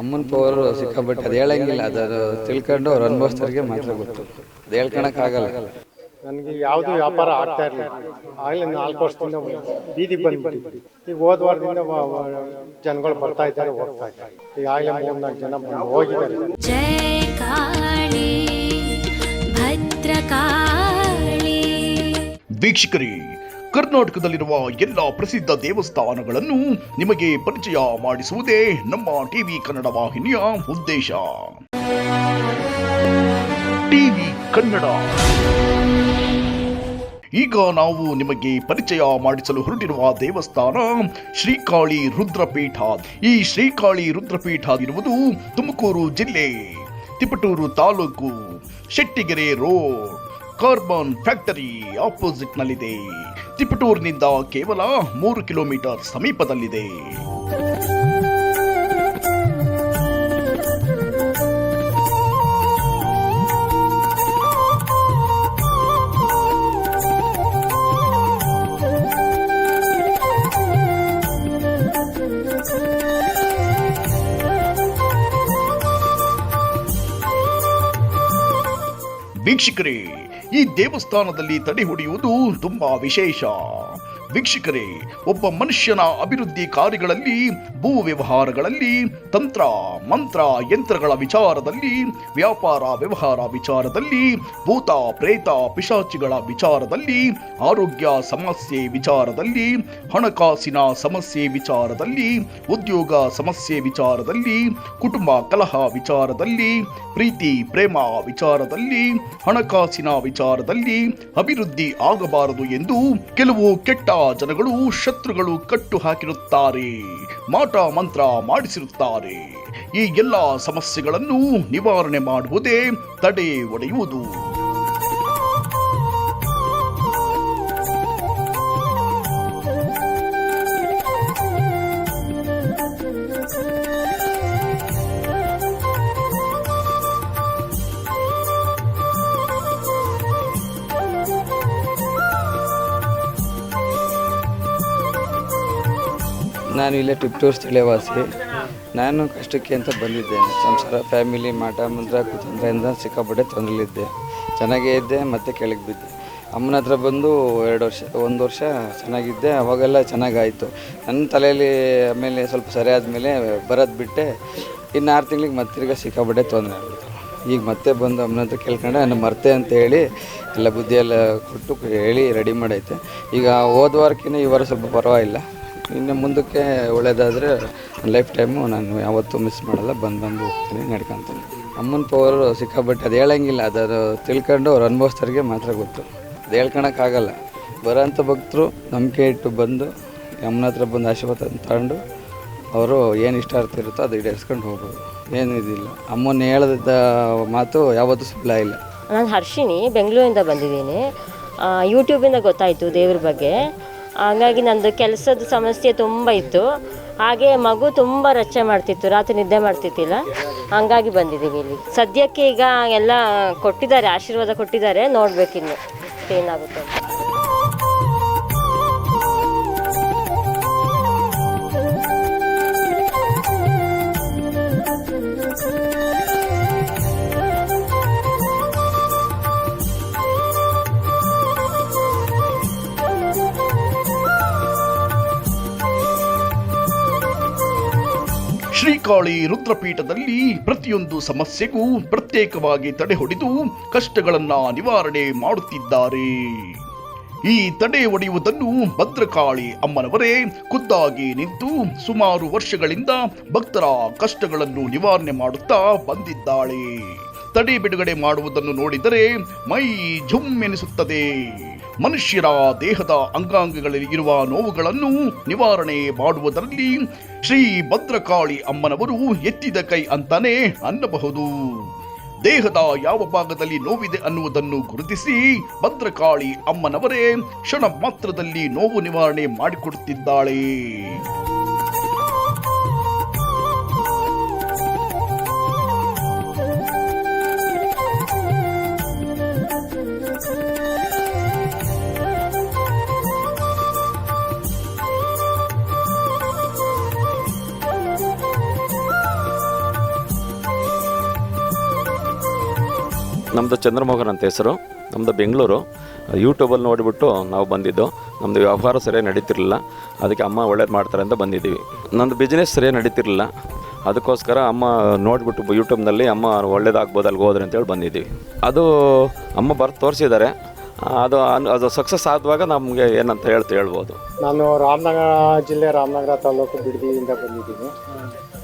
ಅಮ್ಮನ ಪವರ್ ಸಿಕ್ಕಾಬಿಟ್ಟು ಅದು ಹೇಳಂಗಿಲ್ಲ ಅದು ತಿಳ್ಕೊಂಡು ಅವ್ರು ಅನುಭವಿಸ್ದವ್ರಿಗೆ ಮಾತ್ರ ಗೊತ್ತು. ಅದು ಹೇಳ್ಕೊಳಕ್ಕಾಗಲ್ಲ ನನಗೆ ಯಾವುದೂ ವ್ಯಾಪಾರ ಆಗ್ತಾ ಇರಲಿಲ್ಲ. ಆಗಲೇ ನಾಲ್ಕು ವರ್ಷದಿಂದ ಬೀದಿ ಬಂದು ಈಗ ಹೋದ ವಾರದಿಂದ ಜನಗಳು ಬರ್ತಾ ಇದ್ದಾರೆ ಹೋಗ್ತಾ ಇದ್ದಾರೆ. ಈಗ ಆಗಲೇ ಮೂರು ನಾಲ್ಕು ಜನ ಬಂದು ಹೋಗಿದ್ದಾರೆ. ಭದ್ರಕಾಳಿ. ವೀಕ್ಷಕರಿ ಕರ್ನಾಟಕದಲ್ಲಿರುವ ಎಲ್ಲ ಪ್ರಸಿದ್ಧ ದೇವಸ್ಥಾನಗಳನ್ನು ನಿಮಗೆ ಪರಿಚಯ ಮಾಡಿಸುವುದೇ ನಮ್ಮ ಟಿವಿ ಕನ್ನಡ ವಾಹಿನಿಯ ಉದ್ದೇಶ. ಟಿವಿ ಕನ್ನಡ. ಈಗ ನಾವು ನಿಮಗೆ ಪರಿಚಯ ಮಾಡಿಸಲು ಹೊರಟಿರುವ ದೇವಸ್ಥಾನ ಶ್ರೀಕಾಳಿ ರುದ್ರಪೀಠ. ಈ ಶ್ರೀಕಾಳಿ ರುದ್ರಪೀಠ ಇರುವುದು ತುಮಕೂರು ಜಿಲ್ಲೆ, Tiptur taluk, Shettigere road. Carbon factory ಆಪೋಸಿಟ್ನಲ್ಲಿದೆ. ತಿಪಟೂರಿನಿಂದ ಕೇವಲ ಮೂರು ಕಿಲೋಮೀಟರ್ ಸಮೀಪದಲ್ಲಿದೆ. ವೀಕ್ಷಕರೇ ಈ ದೇವಸ್ಥಾನದಲ್ಲಿ ತಡೆ ಹೊಡೆಯುವುದು ತುಂಬಾ ವಿಶೇಷ. ವೀಕ್ಷಕರೇ, ಒಬ್ಬ ಮನುಷ್ಯನ ಅಭಿವೃದ್ಧಿ ಕಾರ್ಯಗಳಲ್ಲಿ ಭೂ ವ್ಯವಹಾರಗಳಲ್ಲಿ, ತಂತ್ರ, ಮಂತ್ರ, ಯಂತ್ರಗಳ ವಿಚಾರದಲ್ಲಿ, ವ್ಯಾಪಾರ ವ್ಯವಹಾರ ವಿಚಾರದಲ್ಲಿ, ಭೂತ, ಪ್ರೇತ, ಪಿಶಾಚಿಗಳ ವಿಚಾರದಲ್ಲಿ, ಆರೋಗ್ಯ ಸಮಸ್ಯೆ ವಿಚಾರದಲ್ಲಿ, ಹಣಕಾಸಿನ ಸಮಸ್ಯೆ ವಿಚಾರದಲ್ಲಿ, ಉದ್ಯೋಗ ಸಮಸ್ಯೆ ವಿಚಾರದಲ್ಲಿ, ಕುಟುಂಬ ಕಲಹ ವಿಚಾರದಲ್ಲಿ, ಪ್ರೀತಿ, ಪ್ರೇಮ ವಿಚಾರದಲ್ಲಿ, ಹಣಕಾಸಿನ ವಿಚಾರದಲ್ಲಿ ಅಭಿವೃದ್ಧಿ ಆಗಬಾರದು ಎಂದು ಕೆಲವು ಕೆಟ್ಟ ಜನಗಳು ಶತ್ರುಗಳು ಕಟ್ಟು ಹಾಕಿರುತ್ತಾರೆ ಮಾಟ ಮಂತ್ರ ಮಾಡಿಸಿರುತ್ತಾರೆ. ಈ ಎಲ್ಲ ಸಮಸ್ಯೆಗಳನ್ನು ನಿವಾರಣೆ ಮಾಡುವುದೇ ತಡೆ ಒಡೆಯುವುದು. ನಾನು ಇಲ್ಲೇ ಟಿಪ್ಟೂರ್ ಸ್ಥಳೀಯವಾಸಿ ನಾನು ಕಷ್ಟಕ್ಕೆ ಅಂತ ಬಂದಿದ್ದೇನೆ. ಸಂಸಾರ, ಫ್ಯಾಮಿಲಿ ಮಾಟ ಮಂತ್ರ ಕುತಂತ್ರದಿಂದ ಸಿಕ್ಕಾಪಟ್ಟೆ ತೊಂದರೆಲಿದ್ದೆ ಚೆನ್ನಾಗೇ ಇದ್ದೆ, ಮತ್ತೆ ಕೆಳಗೆ ಬಿದ್ದೆ. ಅಮ್ಮನ ಹತ್ರ ಬಂದು ಎರಡು ವರ್ಷ, ಒಂದು ವರ್ಷ ಚೆನ್ನಾಗಿದ್ದೆ, ಅವಾಗೆಲ್ಲ ಚೆನ್ನಾಗಾಯಿತು. ನನ್ನ ತಲೆಯಲ್ಲಿ ಆಮೇಲೆ ಸ್ವಲ್ಪ ಸರಿ ಆದಮೇಲೆ ಬರೋದು ಬಿಟ್ಟೆ. ಇನ್ನು ಆರು ತಿಂಗಳಿಗೆ ಮತ್ತೆ ತಿರ್ಗಿ ಸಿಕ್ಕಾಪಟ್ಟೆ ತೊಂದರೆ ಆಗಿತ್ತು ಈಗ ಮತ್ತೆ ಬಂದು ಅಮ್ಮನ ಹತ್ರ ಕೇಳ್ಕೊಂಡೆ ನಾನು ಮರ್ತೆ ಅಂತ ಹೇಳಿ ಎಲ್ಲ ಬುದ್ಧಿಯೆಲ್ಲ ಕೊಟ್ಟು ಹೇಳಿ ರೆಡಿ ಮಾಡೈತೆ. ಈಗ ಹೋದ ವಾರಕ್ಕಿಂತ ಈ ವಾರ ಸ್ವಲ್ಪ ಪರವಾಗಿಲ್ಲ. ಇನ್ನು ಮುಂದಕ್ಕೆ ಒಳ್ಳೆಯದಾದರೆ ಲೈಫ್ ಟೈಮು ನಾನು ಯಾವತ್ತೂ ಮಿಸ್ ಮಾಡಲ್ಲ. ಬಂದು ಬಂದು ಹೋಗ್ತೀನಿ, ನಡ್ಕೊತೀನಿ. ಅಮ್ಮನ ಪವರ್ ಸಿಕ್ಕಾಪಟ್ಟೆ ಅದು ಹೇಳೋಂಗಿಲ್ಲ. ಅದು ತಿಳ್ಕೊಂಡು ಅವ್ರು ಅನುಭವಿಸ್ತಾರಿಗೆ ಮಾತ್ರ ಗೊತ್ತು. ಅದು ಹೇಳ್ಕೊಳಕ್ಕಾಗಲ್ಲ ಬರೋಂಥ ಭಕ್ತರು ನಂಬಿಕೆ ಇಟ್ಟು ಬಂದು ಅಮ್ಮನ ಹತ್ರ ಬಂದು ಆಶೀರ್ವಾದ ತಗೊಂಡು ಅವರು ಏನು ಇಷ್ಟ ಅರ್ಥ ಇರುತ್ತೋ ಅದು ಈಡೇರಿಸ್ಕೊಂಡು ಹೋಗ್ಬೋದು. ಏನು ಇದಿಲ್ಲ. ಅಮ್ಮನ ಹೇಳದ ಮಾತು ಯಾವತ್ತೂ ಸುಳ್ಳ ಇಲ್ಲ. ನಾನು ಹರ್ಷಿಣಿ, ಬೆಂಗಳೂರಿಂದ ಬಂದಿದ್ದೀನಿ. ಯೂಟ್ಯೂಬಿಂದ ಗೊತ್ತಾಯಿತು ದೇವ್ರ ಬಗ್ಗೆ. ಹಾಗಾಗಿ ನಂದು ಕೆಲಸದ ಸಮಸ್ಯೆ ತುಂಬ ಇತ್ತು. ಹಾಗೆ ಮಗು ತುಂಬ ರಚ್ಚೆ ಮಾಡ್ತಿತ್ತು, ರಾತ್ರಿ ನಿದ್ದೆ ಮಾಡ್ತಿತ್ತಿಲ್ಲ ಹಂಗಾಗಿ ಬಂದಿದ್ದೀವಿ ಇಲ್ಲಿ. ಸದ್ಯಕ್ಕೆ ಈಗ ಎಲ್ಲ ಕೊಟ್ಟಿದ್ದಾರೆ, ಆಶೀರ್ವಾದ ಕೊಟ್ಟಿದ್ದಾರೆ, ನೋಡಬೇಕಿನ್ನು. ಏನಾಗುತ್ತೆ ಶ್ರೀಕಾಳಿ ರುದ್ರಪೀಠದಲ್ಲಿ ಪ್ರತಿಯೊಂದು ಸಮಸ್ಯೆಗೂ ಪ್ರತ್ಯೇಕವಾಗಿ ತಡೆ ಹೊಡೆದು ಕಷ್ಟಗಳನ್ನ ನಿವಾರಣೆ ಮಾಡುತ್ತಿದ್ದಾರೆ. ಈ ತಡೆ ಒಡೆಯುವುದನ್ನು ಭದ್ರಕಾಳಿ ಅಮ್ಮನವರೇ ಖುದ್ದಾಗಿ ನಿಂತು ಸುಮಾರು ವರ್ಷಗಳಿಂದ ಭಕ್ತರ ಕಷ್ಟಗಳನ್ನು ನಿವಾರಣೆ ಮಾಡುತ್ತಾ ಬಂದಿದ್ದಾಳೆ. ತಡೆ ಬಿಡುಗಡೆ ಮಾಡುವುದನ್ನು ನೋಡಿದರೆ ಮೈ ಝುಮ್ ಎನಿಸುತ್ತದೆ. ಮನುಷ್ಯರ ದೇಹದ ಅಂಗಾಂಗಗಳಲ್ಲಿ ಇರುವ ನೋವುಗಳನ್ನು ನಿವಾರಣೆ ಮಾಡುವುದರಲ್ಲಿ ಶ್ರೀ ಭದ್ರಕಾಳಿ ಅಮ್ಮನವರು ಎತ್ತಿದ ಕೈ ಅಂತಾನೆ ಅನ್ನಬಹುದು. ದೇಹದ ಯಾವ ಭಾಗದಲ್ಲಿ ನೋವಿದೆ ಅನ್ನುವುದನ್ನು ಗುರುತಿಸಿ ಭದ್ರಕಾಳಿ ಅಮ್ಮನವರೇ ಕ್ಷಣ ಮಾತ್ರದಲ್ಲಿ ನೋವು ನಿವಾರಣೆ ಮಾಡಿಕೊಡುತ್ತಿದ್ದಾಳೆ. ನಮ್ಮದು ಚಂದ್ರಮೋಹನ್ ಅಂತ ಹೆಸರು ನಮ್ಮದು ಬೆಂಗಳೂರು. ಯೂಟ್ಯೂಬಲ್ಲಿ ನೋಡಿಬಿಟ್ಟು ನಾವು ಬಂದಿದ್ದು. ನಮ್ಮದು ವ್ಯವಹಾರ ಸರಿಯಾಗಿ ನಡೀತಿರಲಿಲ್ಲ. ಅದಕ್ಕೆ ಅಮ್ಮ ಒಳ್ಳೇದು ಮಾಡ್ತಾರೆ ಅಂತ ಬಂದಿದ್ದೀವಿ. ನಂದು ಬಿಸ್ನೆಸ್ ಸರಿಯಾಗಿ ನಡೀತಿರಲಿಲ್ಲ. ಅದಕ್ಕೋಸ್ಕರ ಅಮ್ಮ ನೋಡಿಬಿಟ್ಟು ಯೂಟ್ಯೂಬ್ನಲ್ಲಿ ಅಮ್ಮ ಒಳ್ಳೇದಾಗ್ಬೋದು ಅಲ್ಲಿಗೆ ಹೋದ್ರೆ ಅಂತೇಳಿ ಬಂದಿದ್ದೀವಿ. ಅದು ಅಮ್ಮ ಬರ್ತು ತೋರಿಸಿದ್ದಾರೆ. ಅದು ಅನ್- ಅದು ಸಕ್ಸಸ್ ಆದಾಗ ನಮಗೆ ಏನಂತ ಹೇಳ್ತಾ ಹೇಳ್ಬೋದು. ನಾನು ರಾಮನಗರ ಜಿಲ್ಲೆ ರಾಮನಗರ ತಾಲೂಕು ಬಿಡದಿಯಿಂದ ಬಂದಿದ್ದೀನಿ.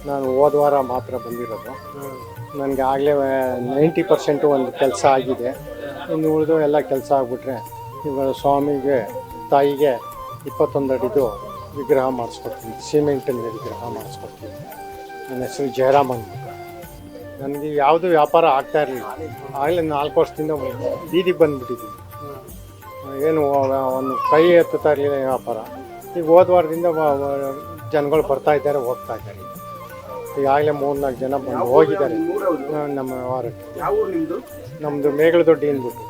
ನಾನು ಹೋದ ವಾರ ಮಾತ್ರ ಬಂದಿರೋದು. ನನಗೆ ಆಗಲೇ ನೈಂಟಿ ಪರ್ಸೆಂಟು ಒಂದು ಕೆಲಸ ಆಗಿದೆ. ಇನ್ನು ಉಳಿದು ಎಲ್ಲ ಕೆಲಸ ಆಗಿಬಿಟ್ರೆ ಇವಾಗ ಸ್ವಾಮಿಗೆ, ತಾಯಿಗೆ ಇಪ್ಪತ್ತೊಂದು ಅಡಿದು ವಿಗ್ರಹ ಮಾಡಿಸ್ಕೊಡ್ತೀನಿ. ಸಿಮೆಂಟಿನ ವಿಗ್ರಹ ಮಾಡಿಸ್ಕೊಡ್ತೀನಿ. ನನ್ನ ಹೆಸರು ಜಯರಾಮ್ ಅಂತ. ನನಗೆ ಯಾವುದೂ ವ್ಯಾಪಾರ ಆಗ್ತಾ ಇರಲಿಲ್ಲ. ಆಗಲೇ ನಾಲ್ಕು ವರ್ಷದಿಂದ ಬೀದಿಗೆ ಬಂದುಬಿಟ್ಟಿದ್ದೀನಿ. ಏನು ಒಂದು ಕೈ ಎತ್ತುತ್ತಾ ಇರಲಿಲ್ಲ ವ್ಯಾಪಾರ. ಈಗ ಹೋದ ವಾರದಿಂದ ವ- ವ- ಜನಗಳು ಬರ್ತಾ ಇದ್ದಾರೆ, ಹೋಗ್ತಾ ಇದ್ದಾರೆ. ಈಗಾಗಲೇ ಮೂರ್ನಾಲ್ಕು ಜನ ಬಂದು ಹೋಗಿದ್ದಾರೆ. ನಮ್ಮ ವ್ಯವಹಾರಕ್ಕೆ ನಮ್ಮದು ಮೇಗಳದೊಡ್ಡಿ ಅಂದ್ಬಿಟ್ಟು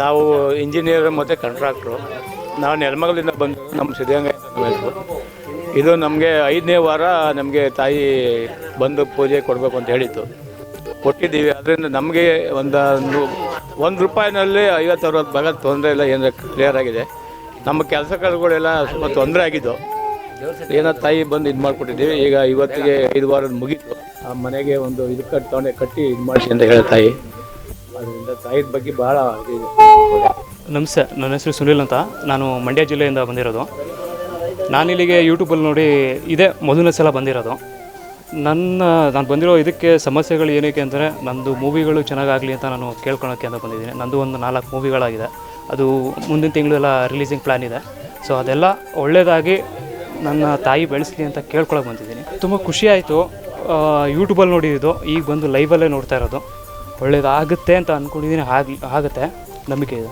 ನಾವು ಇಂಜಿನಿಯರ್ ಮತ್ತು ಕಾಂಟ್ರಾಕ್ಟ್ರು. ನಾವು ನೆಲಮಗಲಿಂದ ಬಂದು ನಮ್ಮ ಸಿದ್ಧಗಂಗಾ ಇದು ನಮಗೆ ಐದನೇ ವಾರ ನಮಗೆ ತಾಯಿ ಬಂದು ಪೂಜೆ ಕೊಡಬೇಕು ಅಂತ ಹೇಳಿತ್ತು. ಕೊಟ್ಟಿದ್ದೀವಿ ಅದರಿಂದ ನಮಗೆ ಒಂದು ಒಂದು ರೂಪಾಯಿನಲ್ಲಿ ಐವತ್ತು ಅರವತ್ತು ಭಾಗ ತೊಂದರೆ ಇಲ್ಲ, ಏನಾರ ಕ್ಲಿಯರ್ ಆಗಿದೆ. ನಮ್ಮ ಕೆಲಸ ಕಾರ್ಯಗಳೆಲ್ಲ ಸ್ವಲ್ಪ ತೊಂದರೆ ಆಗಿದ್ದು. ಏನೋ ತಾಯಿ ಬಂದು ಇದು ಮಾಡಿಕೊಟ್ಟಿದ್ದೀವಿ, ಈಗ ಇವತ್ತಿಗೆ ಐದು ವಾರದ ಮುಗೀತು. ಆ ಮನೆಗೆ ಒಂದು ಇದು ಕಟ್ಟಿ ತೊಗೊಂಡೆ ಕಟ್ಟಿ ಇದು ಮಾಡಿಸಿ ಅಂತ ಹೇಳಿ ತಾಯಿ. ಅದರಿಂದ ತಾಯಿ ಬಗ್ಗೆ ಭಾಳ ನಮಸ್ತೆ, ನನ್ನ ಹೆಸರು ಸುನಿಲ್ ಅಂತ. ನಾನು ಮಂಡ್ಯ ಜಿಲ್ಲೆಯಿಂದ ಬಂದಿರೋದು. ನಾನಿಲ್ಲಿಗೆ ಯೂಟ್ಯೂಬಲ್ಲಿ ನೋಡಿ ಇದೇ. ಮೊದಲನೇ ಸಲ ಬಂದಿರೋದು. ನನ್ನ, ನಾನು ಬಂದಿರೋ ಇದಕ್ಕೆ ಸಮಸ್ಯೆಗಳು ಏನಕ್ಕೆ ಅಂದರೆ, ನಂದು ಮೂವಿಗಳು ಚೆನ್ನಾಗಾಗಲಿ ಅಂತ ನಾನು ಕೇಳ್ಕೊಳಕ್ಕೆ ಅಂತ ಬಂದಿದ್ದೀನಿ. ನಂದು ಒಂದು ನಾಲ್ಕು ಮೂವಿಗಳಾಗಿದೆ. ಅದು ಮುಂದಿನ ತಿಂಗಳೆಲ್ಲ ರಿಲೀಸಿಂಗ್ ಪ್ಲ್ಯಾನ್ ಇದೆ. ಸೊ ಅದೆಲ್ಲ ಒಳ್ಳೆಯದಾಗಿ ನನ್ನ ತಾಯಿ ಬೆಳೆಸಲಿ ಅಂತ ಕೇಳ್ಕೊಳಕ್ಕೆ ಬಂದಿದ್ದೀನಿ. ತುಂಬ ಖುಷಿ ಆಯಿತು. ಯೂಟ್ಯೂಬಲ್ಲಿ ನೋಡಿದ್ದು. ಈಗ ಬಂದು ಲೈವಲ್ಲೇ ನೋಡ್ತಾ ಇರೋದು. ಒಳ್ಳೇದಾಗುತ್ತೆ ಅಂತ ಅಂದ್ಕೊಂಡಿದ್ದೀನಿ ಆಗಿ ಆಗುತ್ತೆ. ನಂಬಿಕೆ ಇದೆ.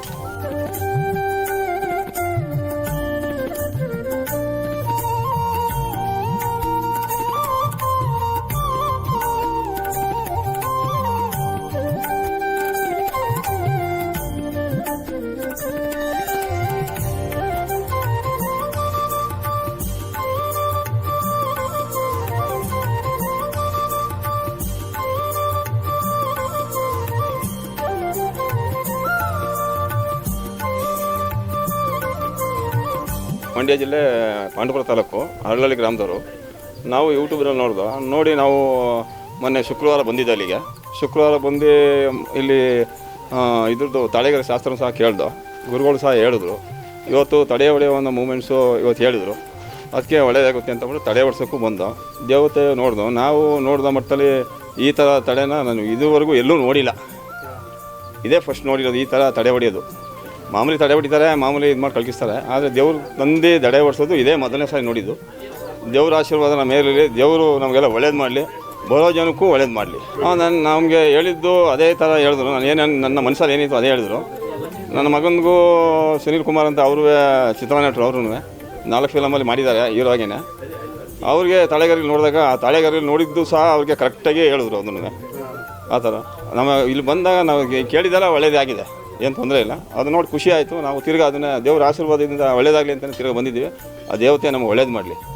ಮಂಡ್ಯ ಜಿಲ್ಲೆ ಪಾಂಡವಪುರ ತಾಲೂಕು, ಅರಳಳ್ಳಿ ಗ್ರಾಮದವರು. ನಾವು ಯೂಟ್ಯೂಬ್ನಲ್ಲಿ ನೋಡ್ದು, ನೋಡಿ ನಾವು ಮೊನ್ನೆ ಶುಕ್ರವಾರ ಬಂದಿದ್ದೆ ಅಲ್ಲಿಗೆ. ಶುಕ್ರವಾರ ಬಂದು ಇಲ್ಲಿ ಇದ್ರದ್ದು ತಡೆಗರ ಶಾಸ್ತ್ರ ಸಹ ಕೇಳ್ದು. ಗುರುಗಳು ಸಹ ಹೇಳಿದ್ರು. ಇವತ್ತು ತಡೆ ಹೊಡೆಯೋ ಒಂದು ಮೂಮೆಂಟ್ಸು ಇವತ್ತು ಹೇಳಿದರು. ಅದಕ್ಕೆ ಒಳ್ಳೆಯದಾಗುತ್ತೆ ಅಂತ ಬಿಟ್ಟು ತಡೆ ಹೊಡ್ಸೋಕ್ಕೂ ಬಂದು. ದೇವತೆ ನೋಡ್ದು, ನಾವು ನೋಡಿದ ಮಟ್ಟದಲ್ಲಿ ಈ ಥರ ತಡೆನ ನಾನು ಇದುವರೆಗೂ ಎಲ್ಲೂ ನೋಡಿಲ್ಲ. ಇದೇ ಫಸ್ಟ್ ನೋಡಿರೋದು ಈ ಥರ ತಡೆ ಹೊಡೆಯೋದು. ಮಾಮೂಲಿ ತಡೆ ಹೊಡಿತಾರೆ, ಮಾಮೂಲಿ ಇದು ಮಾಡಿ ಕಳ್ಕಿಸ್ತಾರೆ ಆದರೆ ದೇವ್ರು ತಂದೆ ದಡೆ ಹೊಡ್ಸೋದು ಇದೇ ಮೊದಲನೇ ಸಾರಿ ನೋಡಿದ್ದು. ದೇವ್ರ ಆಶೀರ್ವಾದ ನಮ್ಮ ಮೇಲಿರಲಿ ದೇವರು ನಮಗೆಲ್ಲ ಒಳ್ಳೇದು ಮಾಡಲಿ, ಬರೋ ಜನಕ್ಕೂ ಒಳ್ಳೇದು ಮಾಡಲಿ. ನಾನು ನಮಗೆ ಹೇಳಿದ್ದು ಅದೇ ಥರ ಹೇಳಿದ್ರು. ನಾನು ಏನೇನು ನನ್ನ ಮನಸ್ಸಲ್ಲಿ ಏನಿತ್ತು ಅದೇ ಹೇಳಿದ್ರು. ನನ್ನ ಮಗನಿಗೂ ಸುನೀಲ್ ಕುಮಾರ್ ಅಂತ ಅವರು ಚಿತ್ರನಟರು ಅವ್ರೂ ನಾಲ್ಕು ಫಿಲಮಲ್ಲಿ ಮಾಡಿದ್ದಾರೆ ಹೀರೋ ಆಗೇನೆ. ಅವ್ರಿಗೆ ತಳೆಗರಿಗೆ ನೋಡಿದಾಗ, ಆ ತಳೆಗರಿಗೆ ನೋಡಿದ್ದು ಸಹ ಅವ್ರಿಗೆ ಕರೆಕ್ಟಾಗಿ ಹೇಳಿದ್ರು ಅದನ್ನು ಆ ಥರ ನಮ್ಮ, ಇಲ್ಲಿ ಬಂದಾಗ ನಾವು ಕೇಳಿದೆಲ್ಲ ಒಳ್ಳೇದೇ ಆಗಿದೆ ಏನು ತೊಂದರೆ ಇಲ್ಲ. ಅದು ನೋಡಿ ಖುಷಿ ಆಯಿತು. ನಾವು ತಿರ್ಗಿ ಅದನ್ನು ದೇವರ ಆಶೀರ್ವಾದದಿಂದ ಒಳ್ಳೇದಾಗಲಿ ಅಂತಲೇ ತಿರ್ಗಿ ಬಂದಿದ್ದೀವಿ. ಆ ದೇವತೆ ನಮಗೆ ಒಳ್ಳೇದು ಮಾಡಲಿ.